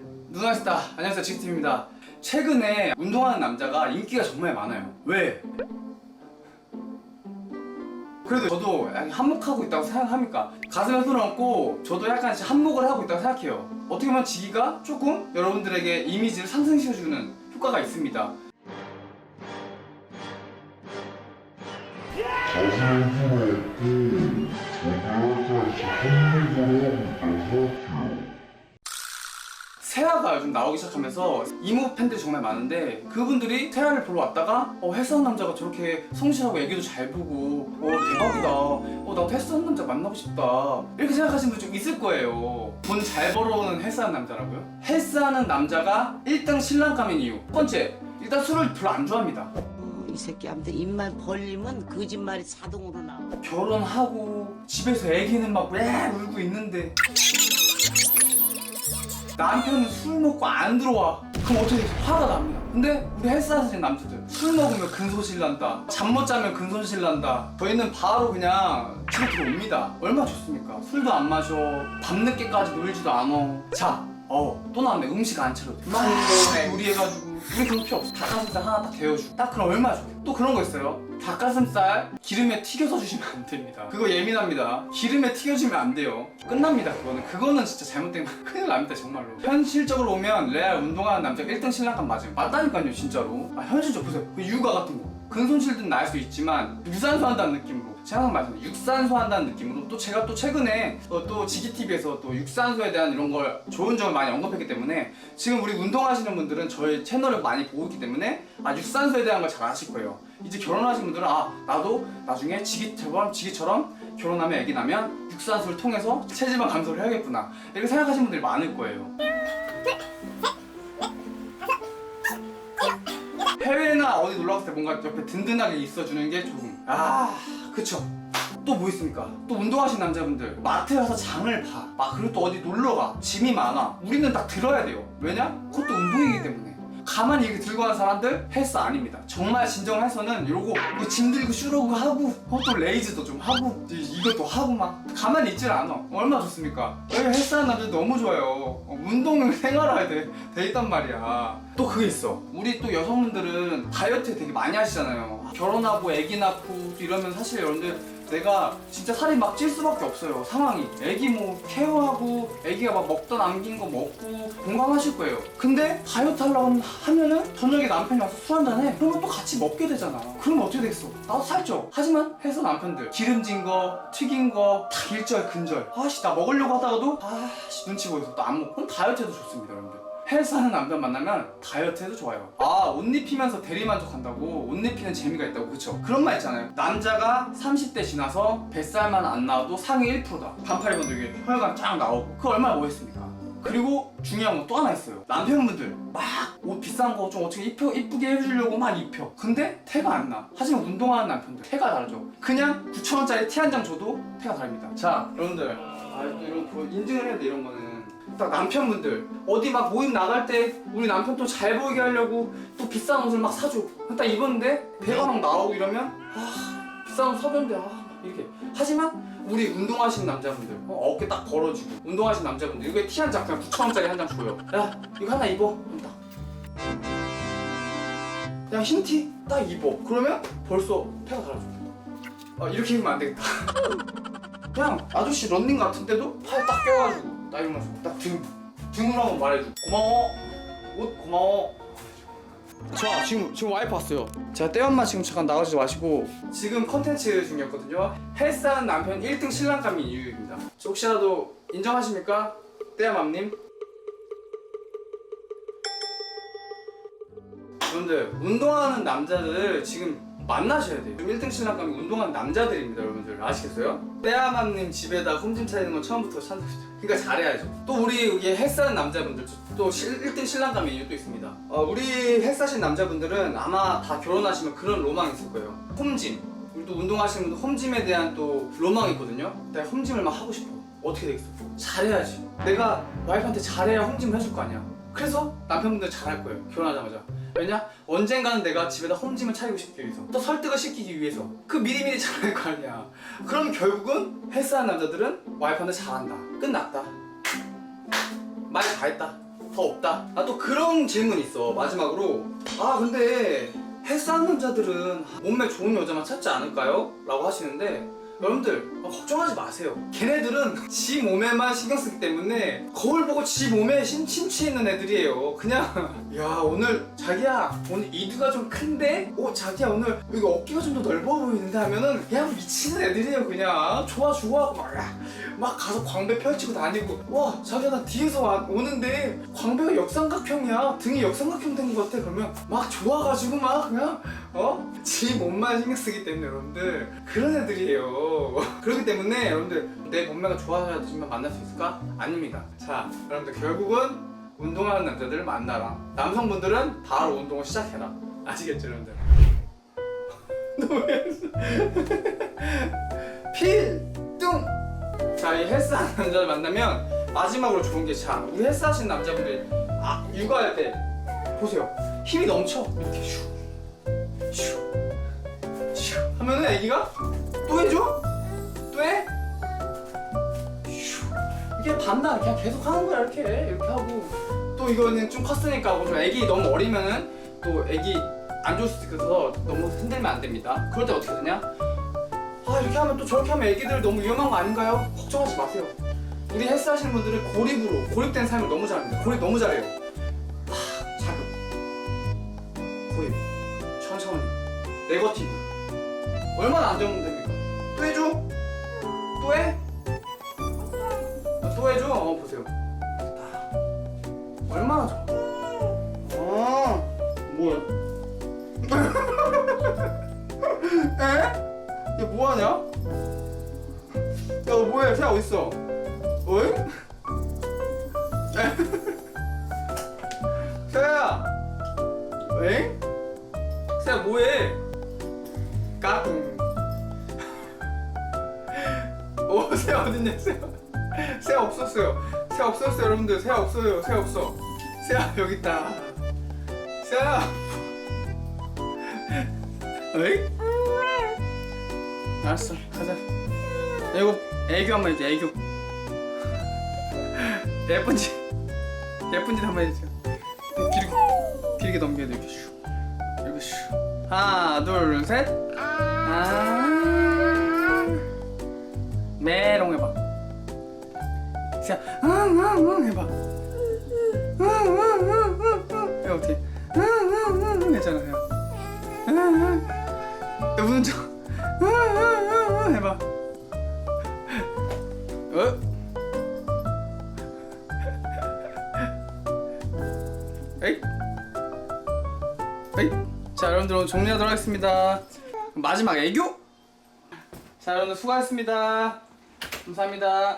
누나시다. 안녕하세요. 지키팀입니다. 최근에 운동하는 남자가 인기가 정말 많아요. 왜? 그래도 저도 한몫하고 있다고 생각합니까? 가슴에 손을 얹고 저도 약간 한몫을 하고 있다고 생각해요. 어떻게 보면 지기가 조금 여러분들에게 이미지를 상승시켜주는 효과가 있습니다. 자세한 수는 없고 저도 약간 한국어를 하고 있다고 생각해요. 세아가 요즘 나오기 시작하면서 이모 팬들이 정말 많은데 그분들이 세아를 보러 왔다가 어, 헬스하는 남자가 저렇게 성실하고 애기도 잘 보고 어 대박이다. 어 나도 헬스하는 남자 만나고 싶다. 이렇게 생각하시는 분 좀 있을 거예요. 돈 잘 벌어오는 헬스하는 남자라고요? 헬스하는 남자가 1등 신랑감인 이유. 첫 번째 일단 술을 별로 안 좋아합니다. 어, 이 새끼한테 입만 벌리면 거짓말이 자동으로 나와. 결혼하고 집에서 애기는 막 왜 울고 있는데 남편은 술 먹고 안 들어와. 그럼 어떻게 돼? 화가 납니다. 근데 우리 헬스하시는 남자들 술 먹으면 근손실 난다. 잠 못 자면 근손실 난다. 저희는 바로 그냥 집에 들어옵니다. 얼마나 좋습니까? 술도 안 마셔. 밤늦게까지 놀지도 않아. 자 어, 또 나왔네. 음식 안 차려도. 돼. 막 요리해가지고. 우리 그런 거 필요 없어. 닭가슴살 하나 딱 데워주고. 딱 그럼 얼마 좋아. 또 그런 거 있어요. 닭가슴살 기름에 튀겨서 주시면 안 됩니다. 그거 예민합니다. 기름에 튀겨주면 안 돼요. 끝납니다, 그거는. 그거는 진짜 잘못된 거 큰일 납니다, 정말로. 현실적으로 오면 레알 운동하는 남자가 1등 신랑감 맞아요. 맞다니까요, 진짜로. 아, 현실적으로 보세요. 그 육아 같은 거. 근손실은 날수 있지만 유산소 한다는 느낌으로 제가 항상 말씀드린 육산소 한다는 느낌으로 또 제가 또 최근에 어, 또 지기TV에서 또 육산소에 대한 이런 걸 좋은 점을 많이 언급했기 때문에 지금 우리 운동하시는 분들은 저희 채널을 많이 보고 있기 때문에 아 육산소에 대한 걸 잘 아실 거예요 이제 결혼하신 분들은 아 나도 나중에 지기처럼 지기처럼 결혼하면 애기 나면 육산소를 통해서 체지방 감소를 해야겠구나 이렇게 생각하시는 분들이 많을 거예요 해외나 어디 놀러 갔을 때 뭔가 옆에 든든하게 있어주는 게 조금 아 그쵸 또뭐 있습니까? 또 운동하신 남자분들 마트에 가서 장을 봐. 막 그리고 또 어디 놀러 가. 짐이 많아. 우리는 딱 들어야 돼요. 왜냐? 그것도 운동이기 때문에. 가만히 이렇게 들고 가는 사람들 헬스 아닙니다. 정말 진정 헬스는 요거 뭐짐 들고 쇼러고 하고 어, 또 레이즈도 좀 하고 이- 이것도 하고 막 가만히 있질 않아. 얼마나 좋습니까? 여기 헬스하는 남들 너무 좋아요. 어, 운동은 생활화야 돼, 돼 있단 말이야. 또 그게 있어. 우리 또 여성분들은 다이어트 되게 많이 하시잖아요. 결혼하고 아기 낳고 또 이러면 사실 여러분들 내가 진짜 살이 막 찔 수밖에 없어요 상황이. 애기 뭐 케어하고 애기가 막 먹다 남긴 거 먹고 공감하실 거예요. 근데 다이어트 하려고 하면은 저녁에 남편이 와서 술 한잔 해. 그러면 또 같이 먹게 되잖아. 그럼 어떻게 되겠어? 나도 살쪄. 하지만 해서 남편들. 기름진 거 튀긴 거 다 일절 근절. 아씨 나 먹으려고 하다가도 아씨 눈치 보여서 또 안 먹고? 그럼 다이어트해도 좋습니다 여러분들 헬스하는 남편 만나면 다이어트해도 좋아요. 아, 옷 입히면서 대리만족한다고? 옷 입히는 재미가 있다고, 그쵸? 그런 말 있잖아요. 남자가 30대 지나서 뱃살만 안 나와도 상위 1%다. 반팔 입어도 이게 혈관 쫙 나오고. 그거 얼마나 멋있습니까? 그리고 중요한 건 또 하나 있어요. 남편분들 막 옷 비싼 거 좀 어떻게 입혀, 이쁘게 해주려고 막 입혀. 근데 태가 안 나. 하지만 운동하는 남편들 태가 다르죠. 그냥 9,000원짜리 티 한 장 줘도 태가 다릅니다. 자, 여러분들. 아, 또 이런 거 인증을 해야 돼, 이런 거는. 딱 남편분들. 어디 막 모임 나갈 때 우리 남편 또 잘 보이게 하려고 또 비싼 옷을 막 사줘. 딱 입었는데 배가 막 나오고 이러면 아 비싼 옷 사줬는데 아 이렇게. 하지만 우리 운동하시는 남자분들 어, 어깨 딱 벌어지고 운동하시는 남자분들 이거 티 한 장 그냥 9천원짜리 한 장 줘요. 야 이거 하나 입어. 그럼 딱야 흰티 딱 입어. 그러면 벌써 태가 달라져. 아 이렇게 입으면 안 되겠다. 그냥 아저씨 런닝 같은데도 팔 딱 껴가지고 딱 이러면서 딱 등, 등으로 한번 말해줘. 고마워. 옷 고마워. 자 지금 지금 와이프 왔어요. 제가 떼엄마 지금 잠깐 나가지 마시고. 지금 컨텐츠 중이었거든요. 헬스하는 남편 1등 신랑감인 이유입니다. 혹시라도 인정하십니까? 떼엄맘님? 여러분들 운동하는 남자들 지금 만나셔야 돼요. 1등 신랑감이 운동하는 남자들입니다, 여러분들 아시겠어요? 빼야맘님 집에다 홈짐 차리는 건 처음부터 찬. 그러니까 잘해야죠. 또 우리 여기 헬스하는 남자분들 또 1등 신랑감이 이유 도 있습니다. 어, 우리 헬스하신 남자분들은 아마 다 결혼하시면 그런 로망이 있을 거예요. 홈짐. 우리 또 운동하시는 분들 홈짐에 대한 또 로망이 있거든요. 내가 홈짐을 막 하고 싶어. 어떻게 되겠어? 잘해야지. 내가 와이프한테 잘해야 홈짐을 해줄 거 아니야. 그래서 남편분들 잘할 거예요. 결혼하자마자. 왜냐? 언젠가는 내가 집에다 홈짐을 차리고 싶기 위해서 또 설득을 시키기 위해서 그 미리미리 잘할 거 아니야 그럼 결국은 헬스하는 남자들은 와이프한테 잘한다 끝났다 말 다 했다 더 없다. 아또 그런 질문 있어. 마지막으로 아 근데 헬스하는 남자들은 몸매 좋은 여자만 찾지 않을까요? 라고 하시는데 여러분들 어, 걱정하지 마세요. 걔네들은 지 몸에만 신경 쓰기 때문에 거울 보고 지 몸에 심, 심취해 있는 애들이에요. 그냥 야 오늘 자기야 오늘 이두가 좀 큰데? 오 자기야 오늘 여기 어깨가 좀 더 넓어 보이는데 하면은 그냥 미치는 애들이에요 그냥 좋아 좋아 막, 막 가서 광배 펼치고 다니고 와 자기야 나 뒤에서 와- 오는데 광배가 역삼각형이야 등이 역삼각형 된 것 같아 그러면 막 좋아가지고 막 그냥 어? 지 몸만 신경 쓰기 때문에 여러분들 그런 애들이에요 그렇기 때문에 여러분들 내 몸매가 좋아야지만 만날 수 있을까? 아닙니다 자 여러분들 결국은 운동하는 남자들을 만나라 남성분들은 바로 운동을 시작해라 아시겠죠 여러분들? 필뚱 자, 이 헬스하는 남자를 만나면 마지막으로 좋은 게 자, 우리 헬스하시는 남자분들 아, 육아할 때 보세요. 힘이 넘쳐. 이렇게 슈, 슈 하면은 애기가 또 해줘? 또 해? 슈. 이게 반나 그냥 계속 하는 거야 이렇게 이렇게 하고 또 이거는 좀 컸으니까 하고 좀 애기 너무 어리면은 또 애기 안 좋을 수도 있어서 너무 흔들면 안 됩니다. 그럴 때 어떻게 되냐? 아 이렇게 하면 또 저렇게 하면 애기들 너무 위험한 거 아닌가요? 걱정하지 마세요. 우리 헬스 하시는 분들은 고립으로 고립된 삶을 너무 잘합니다. 고립 너무 잘해요. 하, 자극, 고립, 천천히, 네거티브. 얼마나 안 좋으면 됩니까? 또 해줘? 또 해? 아, 또 해줘? 어 보세요. 아, 얼마나 좋아? 아 뭐야? 에? 얘 뭐하냐? 야 너 뭐해? 세아 어딨어? 어이? 세아야 왜? 세아 뭐해? 까꿍 오 세아 어딨냐 세아 없었어요. 세아 없었어요 여러분들. 세아 없어요 세아 없어. 세아 여기 있다. 세아 어이? 알았어 가자. 이거 애교 한 번 해줘 애교. 예쁜 짓 예쁜 짓 한 번 해주세요 길게 길게 넘겨야 돼 이렇게 슈 이렇게 슈 하나 둘셋 아. 메롱 해봐. 자 응응응 해봐. 응응응응응. 해 어떻게? 응응응 했잖아 해 응응. 야 우는 척 응응응응 해봐. 어? 에이? 에이? 자 여러분들 오늘 정리하도록 하겠습니다 마지막 애교? 자 여러분들 수고하셨습니다. 감사합니다